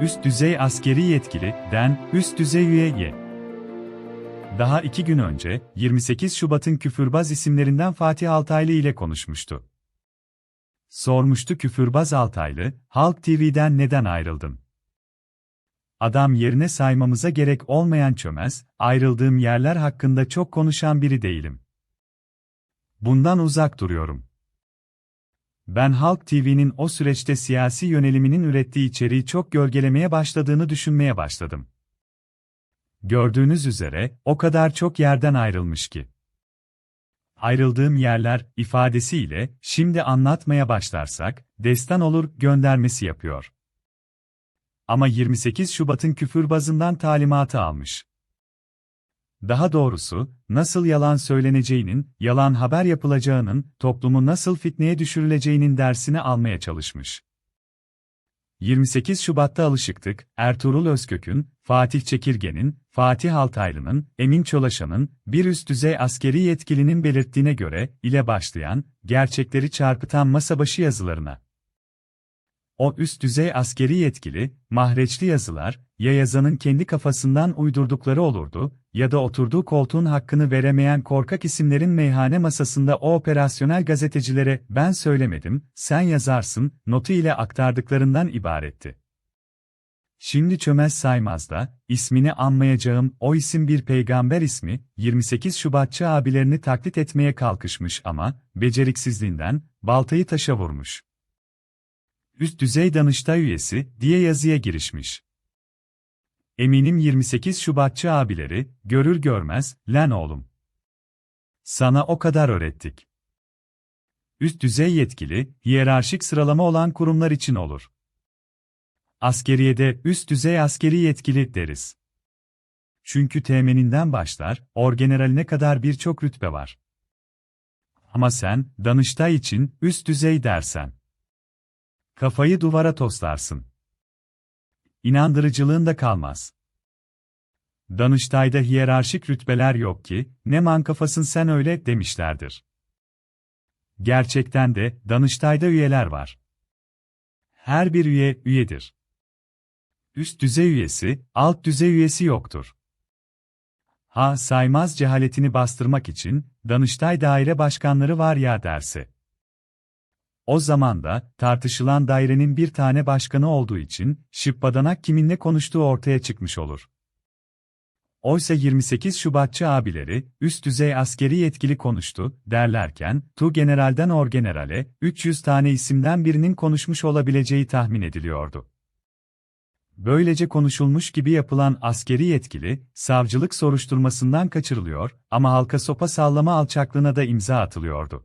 üst düzey askeri yetkili, den, üst düzey üye Y. Daha iki gün önce, 28 Şubat'ın küfürbaz isimlerinden Fatih Altaylı ile konuşmuştu. Sormuştu küfürbaz Altaylı, Halk TV'den neden ayrıldın? Adam yerine saymamıza gerek olmayan çömez, ayrıldığım yerler hakkında çok konuşan biri değilim. Bundan uzak duruyorum. Ben Halk TV'nin o süreçte siyasi yöneliminin ürettiği içeriği çok gölgelemeye başladığını düşünmeye başladım. Gördüğünüz üzere, o kadar çok yerden ayrılmış ki. Ayrıldığım yerler, ifadesiyle, şimdi anlatmaya başlarsak, destan olur, göndermesi yapıyor. Ama 28 Şubat'ın küfürbazından talimatı almış. Daha doğrusu, nasıl yalan söyleneceğinin, yalan haber yapılacağının, toplumu nasıl fitneye düşürüleceğinin dersini almaya çalışmış. 28 Şubat'ta alışıktık, Ertuğrul Özkök'ün, Fatih Çekirge'nin, Fatih Altaylı'nın, Emin Çolaşan'ın, bir üst düzey askeri yetkilinin belirttiğine göre, ile başlayan, gerçekleri çarpıtan masa başı yazılarına. O üst düzey askeri yetkili, mahreçli yazılar, ya yazanın kendi kafasından uydurdukları olurdu, ya da oturduğu koltuğun hakkını veremeyen korkak isimlerin meyhane masasında o operasyonel gazetecilere ben söylemedim, sen yazarsın, notu ile aktardıklarından ibaretti. Şimdi çömez saymaz da, ismini anmayacağım o isim bir peygamber ismi, 28 Şubatçı abilerini taklit etmeye kalkışmış ama, beceriksizliğinden, baltayı taşa vurmuş. Üst düzey Danıştay üyesi, diye yazıya girişmiş. Eminim 28 Şubatçı abileri, görür görmez, lan oğlum. Sana o kadar öğrettik. Üst düzey yetkili, hiyerarşik sıralama olan kurumlar için olur. Askeriyede üst düzey askeri yetkili deriz. Çünkü temeninden başlar, orgeneraline kadar birçok rütbe var. Ama sen, Danıştay için üst düzey dersen. Kafayı duvara toslarsın. İnandırıcılığın da kalmaz. Danıştay'da hiyerarşik rütbeler yok ki, ne man kafasın sen öyle demişlerdir. Gerçekten de, Danıştay'da üyeler var. Her bir üye, üyedir. Üst düzey üyesi, alt düzey üyesi yoktur. Ha saymaz cehaletini bastırmak için, Danıştay daire başkanları var ya derse. O zaman da, tartışılan dairenin bir tane başkanı olduğu için, şıppadanak kiminle konuştuğu ortaya çıkmış olur. Oysa 28 Şubatçı abileri, üst düzey askeri yetkili konuştu, derlerken, Tu General'den Orgeneral'e, 300 tane isimden birinin konuşmuş olabileceği tahmin ediliyordu. Böylece konuşulmuş gibi yapılan askeri yetkili, savcılık soruşturmasından kaçırılıyor ama halka sopa sallama alçaklığına da imza atılıyordu.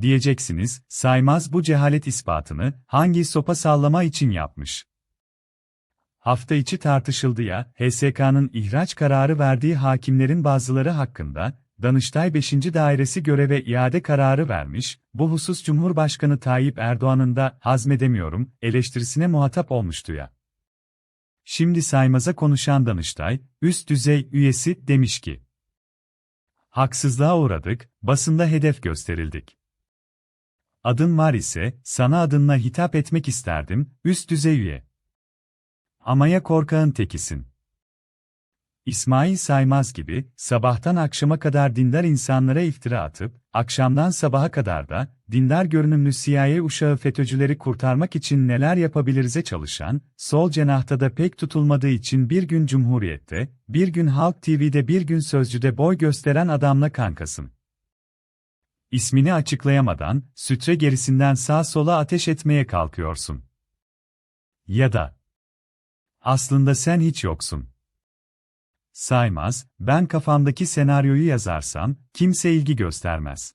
Diyeceksiniz, saymaz bu cehalet ispatını, hangi sopa sallama için yapmış? Hafta içi tartışıldı ya, HSK'nın ihraç kararı verdiği hakimlerin bazıları hakkında, Danıştay 5. Dairesi göreve iade kararı vermiş, bu husus Cumhurbaşkanı Tayyip Erdoğan'ın da hazmedemiyorum eleştirisine muhatap olmuştu ya. Şimdi saymaza konuşan Danıştay, üst düzey üyesi demiş ki, Haksızlığa uğradık, basında hedef gösterildik. Adın var ise, sana adınla hitap etmek isterdim, üst düzey üye. Amaya korkağın tekisin. İsmail Saymaz gibi, sabahtan akşama kadar dindar insanlara iftira atıp, akşamdan sabaha kadar da, dindar görünümlü CIA uşağı FETÖ'cüleri kurtarmak için neler yapabiliriz'e çalışan, sol cenahta da pek tutulmadığı için bir gün Cumhuriyet'te, bir gün Halk TV'de bir gün Sözcü'de boy gösteren adamla kankasın. İsmini açıklayamadan, sütre gerisinden sağ sola ateş etmeye kalkıyorsun. Ya da, aslında sen hiç yoksun. Saymaz, ben kafamdaki senaryoyu yazarsam, kimse ilgi göstermez.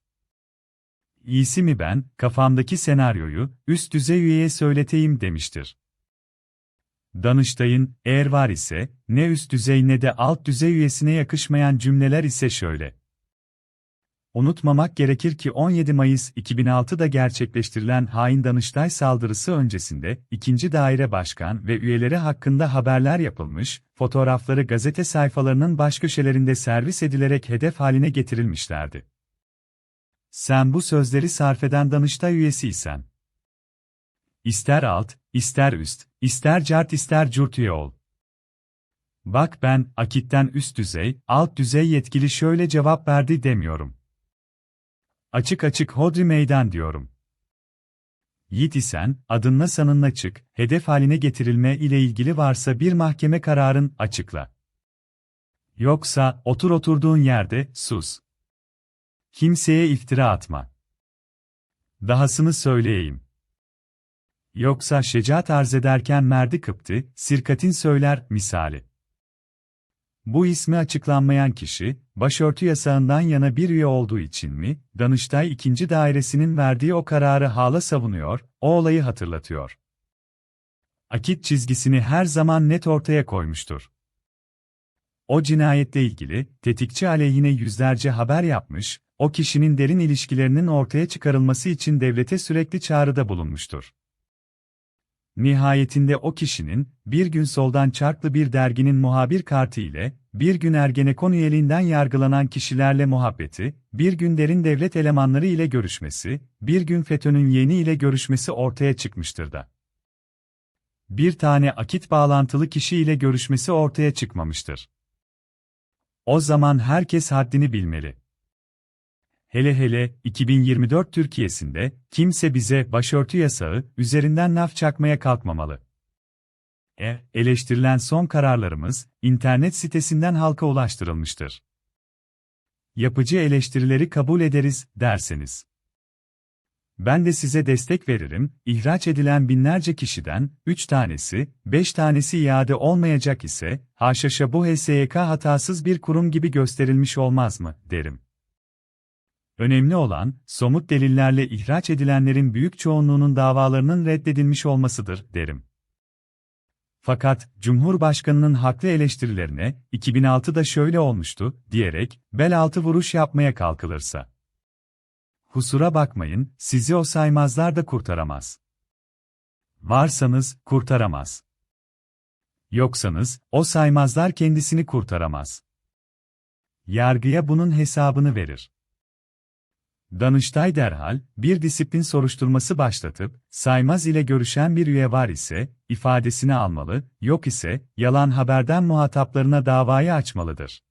İyisi mi ben, kafamdaki senaryoyu, üst düzey üyeye söyleteyim demiştir. Danıştay'ın, eğer var ise, ne üst düzey ne de alt düzey üyesine yakışmayan cümleler ise şöyle. Unutmamak gerekir ki 17 Mayıs 2006'da gerçekleştirilen hain Danıştay saldırısı öncesinde, ikinci daire başkan ve üyeleri hakkında haberler yapılmış, fotoğrafları gazete sayfalarının baş köşelerinde servis edilerek hedef haline getirilmişlerdi. Sen bu sözleri sarf eden Danıştay üyesiysen, ister alt, ister üst, ister cart ister curt üye ol. Bak ben, akitten üst düzey, alt düzey yetkili şöyle cevap verdi demiyorum. Açık açık hodri meydan diyorum. Yiğit isen, adınla sanınla çık, hedef haline getirilme ile ilgili varsa bir mahkeme kararın, açıkla. Yoksa, otur oturduğun yerde, sus. Kimseye iftira atma. Dahasını söyleyeyim. Yoksa şecaat arz ederken merdi kıptı, sirkatin söyler, misali. Bu ismi açıklanmayan kişi, başörtü yasağından yana bir üye olduğu için mi, Danıştay 2. Dairesi'nin verdiği o kararı hala savunuyor, o olayı hatırlatıyor. Akit çizgisini her zaman net ortaya koymuştur. O cinayetle ilgili, tetikçi aleyhine yüzlerce haber yapmış, o kişinin derin ilişkilerinin ortaya çıkarılması için devlete sürekli çağrıda bulunmuştur. Nihayetinde o kişinin, bir gün soldan çarklı bir derginin muhabir kartı ile, bir gün Ergenekon üyeliğinden yargılanan kişilerle muhabbeti, bir gün derin devlet elemanları ile görüşmesi, bir gün FETÖ'nün yeni ile görüşmesi ortaya çıkmıştır da. Bir tane akit bağlantılı kişi ile görüşmesi ortaya çıkmamıştır. O zaman herkes haddini bilmeli. Hele hele 2024 Türkiye'sinde kimse bize başörtü yasağı üzerinden laf çakmaya kalkmamalı. E, eleştirilen son kararlarımız internet sitesinden halka ulaştırılmıştır. Yapıcı eleştirileri kabul ederiz derseniz. Ben de size destek veririm, ihraç edilen binlerce kişiden, 3 tanesi, 5 tanesi iade olmayacak ise, haşhaşa bu HSYK hatasız bir kurum gibi gösterilmiş olmaz mı, derim. Önemli olan, somut delillerle ihraç edilenlerin büyük çoğunluğunun davalarının reddedilmiş olmasıdır, derim. Fakat, Cumhurbaşkanının haklı eleştirilerine, 2006'da şöyle olmuştu, diyerek, bel altı vuruş yapmaya kalkılırsa. Kusura bakmayın, sizi o saymazlar da kurtaramaz. Varsanız, kurtaramaz. Yoksanız, o saymazlar kendisini kurtaramaz. Yargıya bunun hesabını verir. Danıştay derhal, bir disiplin soruşturması başlatıp, saymaz ile görüşen bir üye var ise, ifadesini almalı, yok ise, yalan haberden muhataplarına davayı açmalıdır.